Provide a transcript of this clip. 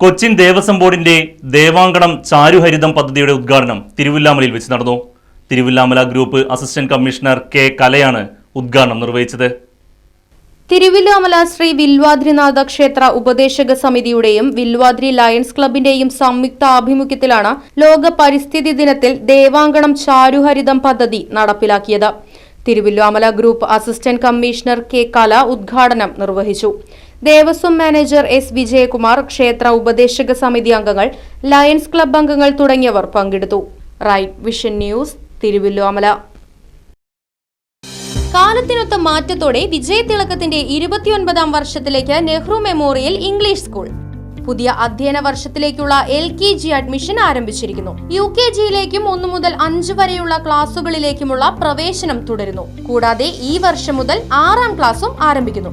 Cochin Devaswom ബോർഡിന്റെ ദേവാങ്കണം ചാരുഹരിതം പദ്ധതിയുടെ ഉദ്ഘാടനം തിരുവില്ലാമലയിൽ വെച്ച് നടന്നു. Thiruvilwamala group assistant commissioner K കലയാണ് ഉദ്ഘാടനം നിർവഹിച്ചത്. തിരുവില്ലാമല ശ്രീ വില്വാദ്രിനാഥ ക്ഷേത്ര ഉപദേശക സമിതിയുടെയും വില്വാദ്രി ലയൺസ് ക്ലബിന്റെയും സംയുക്ത ആഭിമുഖ്യത്തിലാണ് ലോക പരിസ്ഥിതി ദിനത്തിൽ ദേവാങ്കണം ചാരുഹരിതം പദ്ധതി നടപ്പിലാക്കിയത്. Thiruvilwamala group assistant commissioner K Kala ഉദ്ഘാടനം നിർവഹിച്ചു. ദേവസ്വം മാനേജർ എസ് വിജയകുമാർ ക്ഷേത്ര ഉപദേശക സമിതി അംഗങ്ങൾ ലയൺസ് ക്ലബ് അംഗങ്ങൾ തുടങ്ങിയവർ പങ്കെടുത്തു. റൈറ്റ് വിഷൻ ന്യൂസ് തിരുവല്ലോമല കാലത്തിനൊത്ത മാറ്റത്തോടെ വിജയതിളക്കത്തിന്റെ ഇരുപത്തിയൊൻപതാം വർഷത്തിലേക്ക് നെഹ്റു മെമ്മോറിയൽ ഇംഗ്ലീഷ് സ്കൂൾ. പുതിയ അധ്യയന വർഷത്തിലേക്കുള്ള എൽ കെ ജി അഡ്മിഷൻ ആരംഭിച്ചിരിക്കുന്നു. യു കെ ജിയിലേക്കും ഒന്നു മുതൽ അഞ്ച് വരെയുള്ള ക്ലാസുകളിലേക്കുമുള്ള പ്രവേശനം തുടരുന്നു. കൂടാതെ ഈ വർഷം മുതൽ ആറാം ക്ലാസും ആരംഭിക്കുന്നു.